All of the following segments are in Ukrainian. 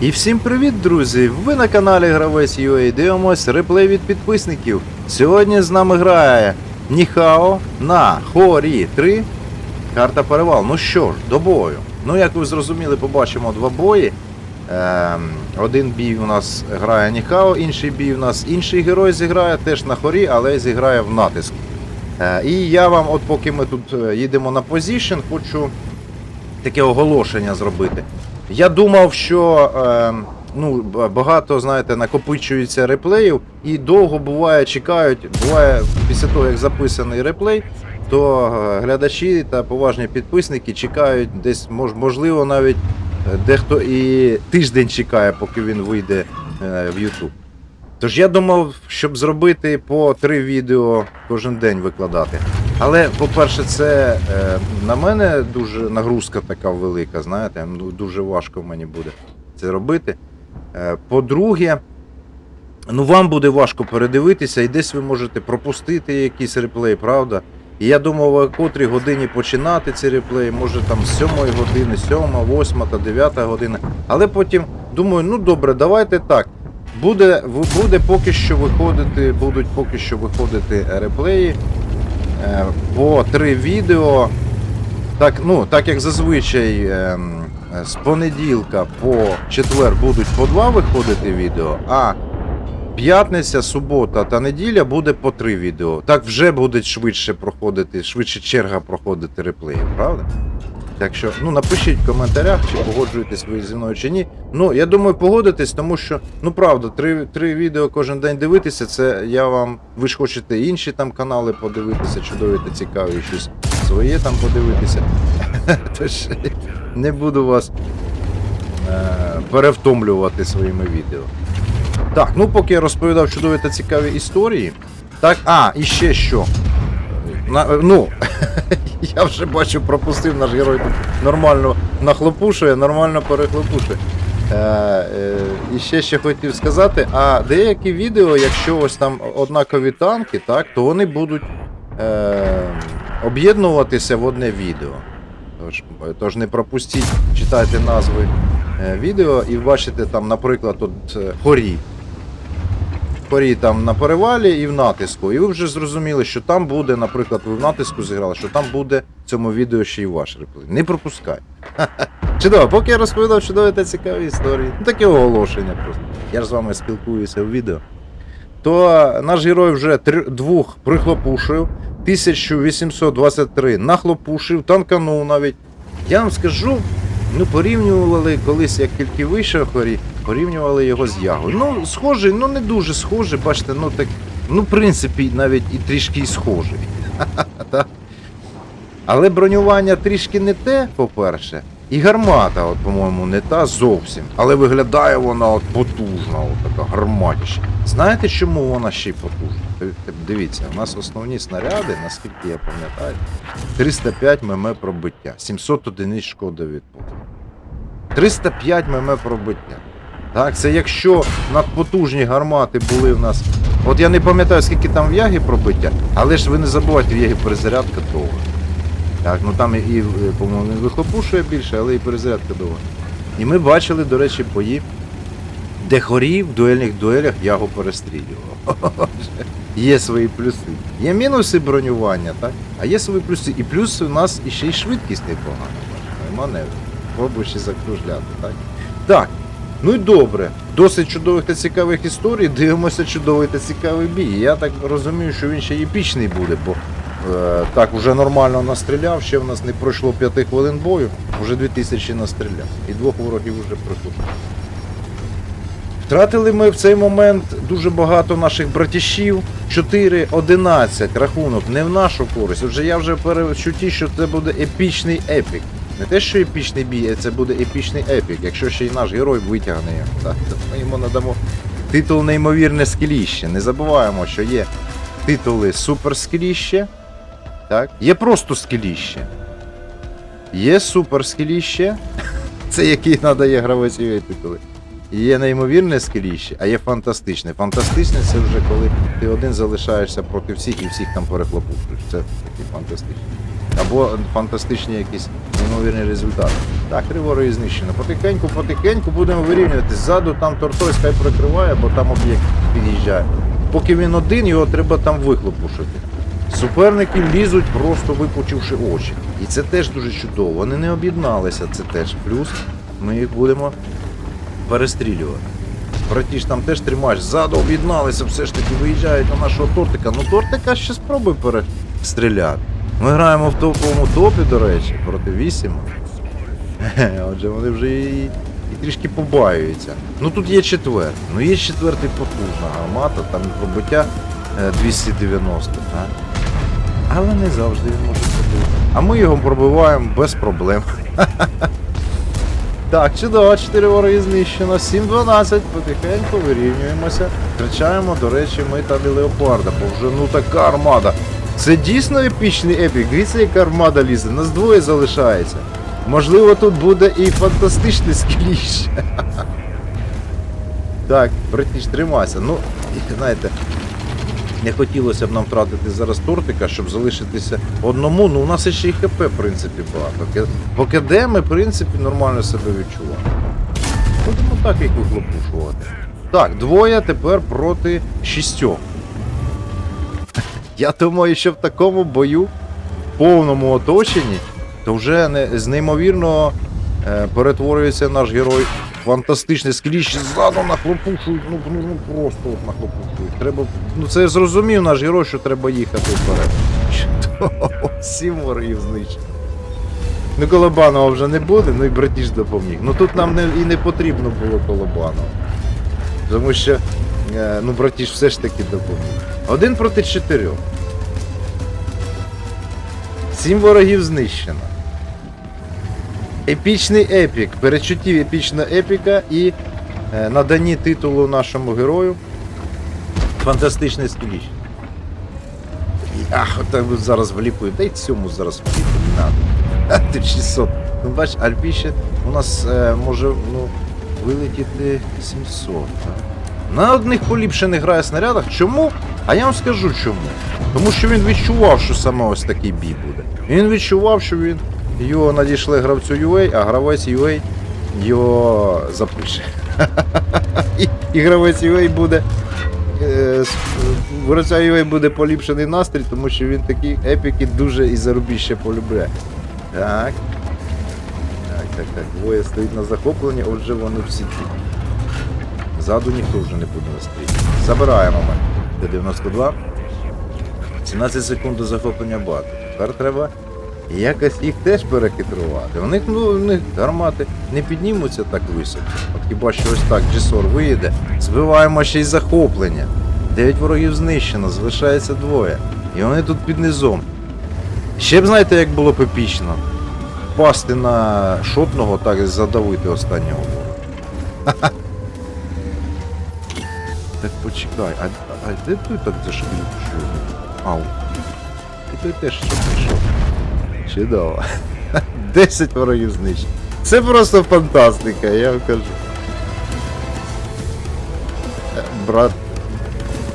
І всім привіт, друзі! Ви на каналі Гравець UA дивимось реплей від підписників. Сьогодні з нами грає Ніхао на Хорі 3. Карта перевал. Ну що ж, до бою. Ну, як ви зрозуміли, побачимо два бої. Ем, один бій у нас грає Ніхао, інший бій у нас інший герой зіграє, теж на хорі, але зіграє в натиску. Е, і я вам, от поки ми тут е, їдемо на позішн, хочу таке оголошення зробити. Я думав, що е, ну, багато, знаєте, накопичується реплеїв і довго буває, чекають. Буває, після того, як записаний реплей, то е, глядачі та поважні підписники чекають десь, мож, можливо, навіть е, дехто і тиждень чекає, поки він вийде е, в YouTube. Тож я думав, щоб зробити по три відео кожен день викладати. Але, по-перше, це е, на мене дуже нагрузка така велика, знаєте, дуже важко мені буде це робити. Е, по-друге, ну вам буде важко передивитися, і десь ви можете пропустити якийсь реплей, правда? І я думав, о котрій годині починати ці реплеї, може там з 7 години, 7, 8 та 9 година. Але потім думаю, ну добре, давайте так. Буде, буде поки що виходити, будуть поки що виходити реплеї по три відео. Так, ну, так як зазвичай ем, е, з понеділка по четвер будуть по два виходити відео, а п'ятниця, субота та неділя буде по три відео. Так вже буде швидше проходити, швидше черга проходити реплеїв, правда? Так що, ну напишіть в коментарях, чи погоджуєтесь ви зі мною чи ні. Ну, я думаю, погодитесь, тому що, ну правда, три, три відео кожен день дивитися, це я вам. Ви ж хочете інші там канали подивитися, чудові та цікаві, щось своє там подивитися. Тож не буду вас е, перевтомлювати своїми відео. Так, ну поки я розповідав чудові та цікаві історії. Так, а, і ще що. На, ну, я вже бачу, пропустив наш герой тут нормально нахлопушує, нормально перехлопушує. Е, е, і ще ще хотів сказати, а деякі відео, якщо ось там однакові танки, так, то вони будуть е, об'єднуватися в одне відео. Тож, тож не пропустіть, читайте назви е, відео і бачите там, наприклад, тут е, хорі. Хорі там на перевалі і в натиску. І ви вже зрозуміли, що там буде, наприклад, ви в натиску зіграли, що там буде в цьому відео ще й ваш реплей. Не пропускай. Чудово, поки я розповідав чудові та цікаві історії. Ну таке оголошення просто. Я ж з вами спілкуюся в відео. То наш герой вже три, двох прихлопушив, 1823 нахлопушив, танканув навіть. Я вам скажу, ну порівнювали колись, як тільки вийшов хорі, порівнювали його з Ягою. Ну, схожий, ну не дуже схожий, бачите, ну так, ну, в принципі, навіть і трішки й схожий. Але бронювання трішки не те, по-перше. І гармата, от, по-моєму, не та зовсім. Але виглядає вона от потужна, от така гарматіща. Знаєте, чому вона ще й потужна? Ди- ди- Дивіться, у нас основні снаряди, наскільки я пам'ятаю, 305 мм пробиття, 700 одиниць шкоди від пострілу. 305 мм пробиття. Так, це якщо надпотужні гармати були в нас. От я не пам'ятаю, скільки там в ягі пробиття, але ж ви не забувайте, в ягі перезарядка довга. Так, ну там і, по-моєму, він вихлопушує більше, але і перезарядка довга. І ми бачили, до речі, бої, де хорі в дуельних дуелях ягу перестрілював. Є свої плюси. Є мінуси бронювання, так? А є свої плюси. І плюс у нас іще й швидкість непогана. Маневр. Пробуй ще закружляти, так? Так. Ну і добре. Досить чудових та цікавих історій. Дивимося чудовий та цікавий бій. Я так розумію, що він ще епічний буде, бо е, так вже нормально настріляв, ще в нас не пройшло 5 хвилин бою, вже 2000 настріляв. І двох ворогів вже пройшло. Втратили ми в цей момент дуже багато наших братішів. 4-11 рахунок не в нашу користь. Отже, я вже перечутті, що це буде епічний епік. Не те, що епічний бій, а це буде епічний епік, якщо ще й наш герой витягне його. Так, то ми йому надамо титул неймовірне скеліще. Не забуваємо, що є титули суперскеліще, так? Є просто скеліще. Є суперскеліще, це який надає гравець і титули. Є неймовірне скеліще, а є фантастичне. Фантастичне це вже коли ти один залишаєшся проти всіх і всіх там перехлопушуєш. Це такий фантастичний. Або фантастичні якісь неймовірні результати. Так, три вороги знищено. Потихеньку, потихеньку будемо вирівнювати. Ззаду там Тортой хай прикриває, бо там об'єкт під'їжджає. Поки він один, його треба там вихлопушити. Суперники лізуть, просто випучивши очі. І це теж дуже чудово. Вони не об'єдналися, це теж плюс. Ми їх будемо перестрілювати. Братіш, там теж тримаєш, ззаду об'єдналися, все ж таки виїжджають на нашого тортика. Ну тортика ще спробуй перестріляти. Ми граємо в топовому топі, до речі, проти 8. Отже, вони вже і, і трішки побаюються. Ну тут є четвертий. Ну є четвертий потужна гармата, там пробиття е, 290, так? Але не завжди він може пробити. А ми його пробиваємо без проблем. Так, чудово, 4 вороги знищено, 7-12, потихеньку вирівнюємося. Втрачаємо, до речі, ми та Леопарда, бо вже ну така армада. Це дійсно епічний епік. Дивіться, яка армада лізе, нас двоє залишається. Можливо, тут буде і фантастичний скіліще. Так, братіч, тримайся. Ну, знаєте, не хотілося б нам втратити зараз тортика, щоб залишитися одному. Ну, у нас ще й ХП, в принципі, багато. Ке- По КД ми, в принципі, нормально себе відчуваємо. Будемо так їх вихлопушувати. Так, двоє тепер проти шістьох. Я думаю, що в такому бою, в повному оточенні, то вже не, з неймовірного е, перетворюється наш герой фантастичний скліщ ззаду нахлопушують, ну, ну, ну просто от нахлопушують. Треба, ну це зрозумів наш герой, що треба їхати вперед. Чудово, сім ворогів знищено. Ну, Колобанова вже не буде, ну і братіж допоміг. Ну тут нам не, і не потрібно було Колобанова. Тому що е, ну, братіж все ж таки допоміг. Один проти чотирьох. Сім ворогів знищено. Епічний епік. Перечуттів епічного епіка і е, надані титулу нашому герою. Фантастичний скеліч. Ах, отак би зараз вліпую. Дай цьому зараз не надо. А ти 600. Ну бач, Альпіще у нас е, може ну, вилетіти 700. Так? На одних поліпшених грає снарядах. Чому? А я вам скажу чому. Тому що він відчував, що саме ось такий бій буде. Він відчував, що він його надійшли гравцю UA, а гравець UA його запише. І, і гравець UA буде. е, гравця UA буде поліпшений настрій, тому що він такі епіки дуже і зарубіще полюбляє. Так. Так, так, так. Двоє стоїть на захопленні, отже вони всі тут. Ззаду ніхто вже не буде настрій. Забираємо ми. Т-92. 17 секунд до захоплення бату. Тепер треба якось їх теж перехитрувати. У них, ну, у них гармати не піднімуться так високо. От хіба що ось так Джесор виїде, збиваємо ще й захоплення. Дев'ять ворогів знищено, залишається двоє. І вони тут під низом. Ще б знаєте, як було б епічно? Впасти на шотного, так і задавити останнього ворога. Так почекай, а, а де той так зашкілив? Ау. І той теж що прийшов. Чудово. 10 ворогів знищено. Це просто фантастика, я вам кажу. Е, Брат.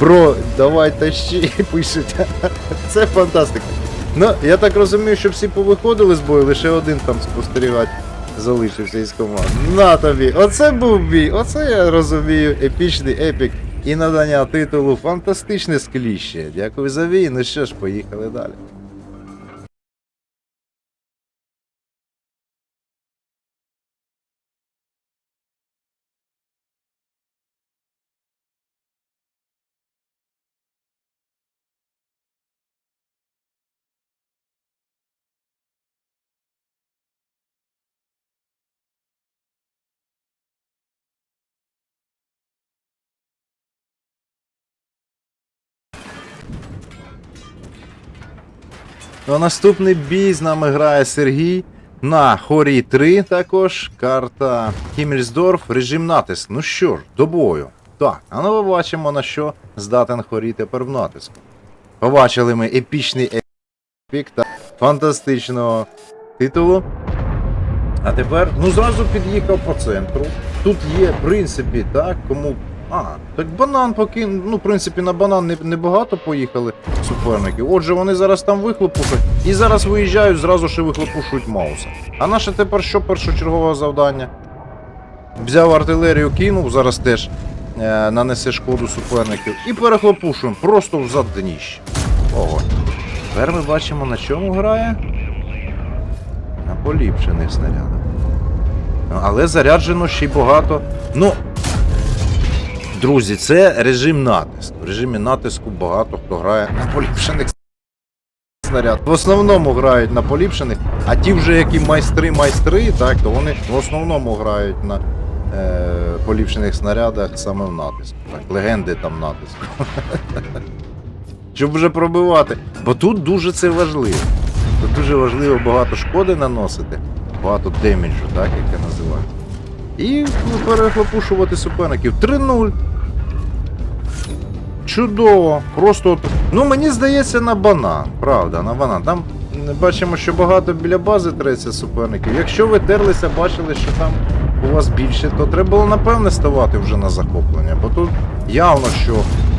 Бро, давай тащи, пишуть. Це фантастика. Ну, я так розумію, що всі повиходили з бою, лише один там спостерігати залишився із команди. На тобі! Оце був бій, оце я розумію, епічний епік і надання титулу Фантастичне скліще. Дякую за бій. Ну що ж, поїхали далі. Ну, наступний бій з нами грає Сергій на Хорі 3 також. Карта Хіммельсдорф, режим натиск. Ну що ж, до бою. Так, а ну ми бачимо на що здатен Хорі тепер в натиску. Побачили ми епічний епік та фантастичного титулу. А тепер, ну зразу під'їхав по центру. Тут є, в принципі, так, кому А, так банан покинув. Ну, в принципі, на банан не, небагато поїхали суперників. Отже, вони зараз там вихлопушать. І зараз виїжджають, зразу і вихлопушують Мауса. А наше тепер що першочергове завдання? Взяв артилерію, кинув, зараз теж е, нанесе шкоду суперників. І перехлопушуємо просто взад дніще. Ого. Тепер ми бачимо, на чому грає. На поліпшених снарядах. Але заряджено ще й багато. Ну, друзі, це режим натиску. В режимі натиску багато хто грає на поліпшених снарядах. В основному грають на поліпшених, а ті вже які майстри-майстри, так, то вони в основному грають на е, поліпшених снарядах саме в натиску. Так, легенди там натиску. Щоб вже пробивати. Бо тут дуже це важливо. Тут дуже важливо багато шкоди наносити, багато деміджу, так, яке називають. І ну, перехлопушувати суперників. 3-0. Чудово. Просто от. Ну мені здається на банан. Правда, на банан. Там бачимо, що багато біля бази треться суперників. Якщо ви терлися, бачили, що там у вас більше, то треба було напевне ставати вже на захоплення. Бо тут явно, що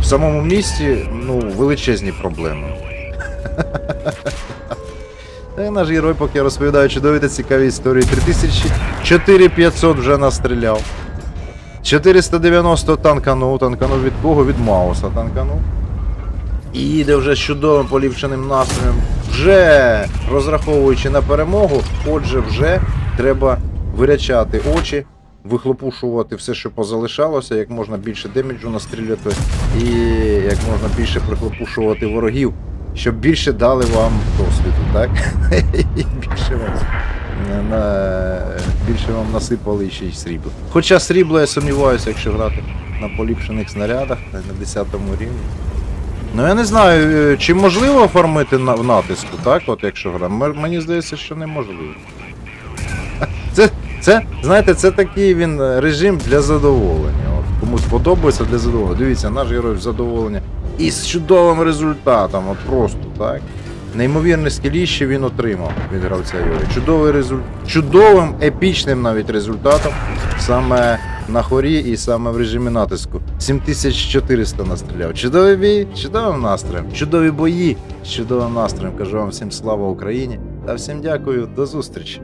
в самому місті ну, величезні проблеми. Та й наш герой, поки я розповідаю чудові та цікаві історії. 304500 вже настріляв. 490 танканув, танканув від кого? Від Мауса танканув. І їде вже з чудовим поліпшеним настроєм, вже розраховуючи на перемогу, отже, вже треба вирячати очі, вихлопушувати все, що позалишалося, як можна більше деміджу настрілювати і як можна більше прихлопушувати ворогів, щоб більше дали вам досвіду, так? І більше вам на, більше вам насипали ще й срібла. Хоча срібло я сумніваюся, якщо грати на поліпшених снарядах на 10 рівні. Ну я не знаю, е, чи можливо фармити на, в натиску, так? От якщо гра. Мені здається, що неможливо. Це, це, знаєте, це такий він е, режим для задоволення. От, комусь подобається для задоволення. Дивіться, наш герой задоволення. І з чудовим результатом, от просто, так? Неймовірне скіліще він отримав від гравця Йори. Чудовий результ... Чудовим, епічним навіть результатом саме на хорі і саме в режимі натиску. 7400 настріляв. Чудовий бій, чудовим настроєм, чудові бої з чудовим настроєм. Кажу вам всім слава Україні та всім дякую, до зустрічі.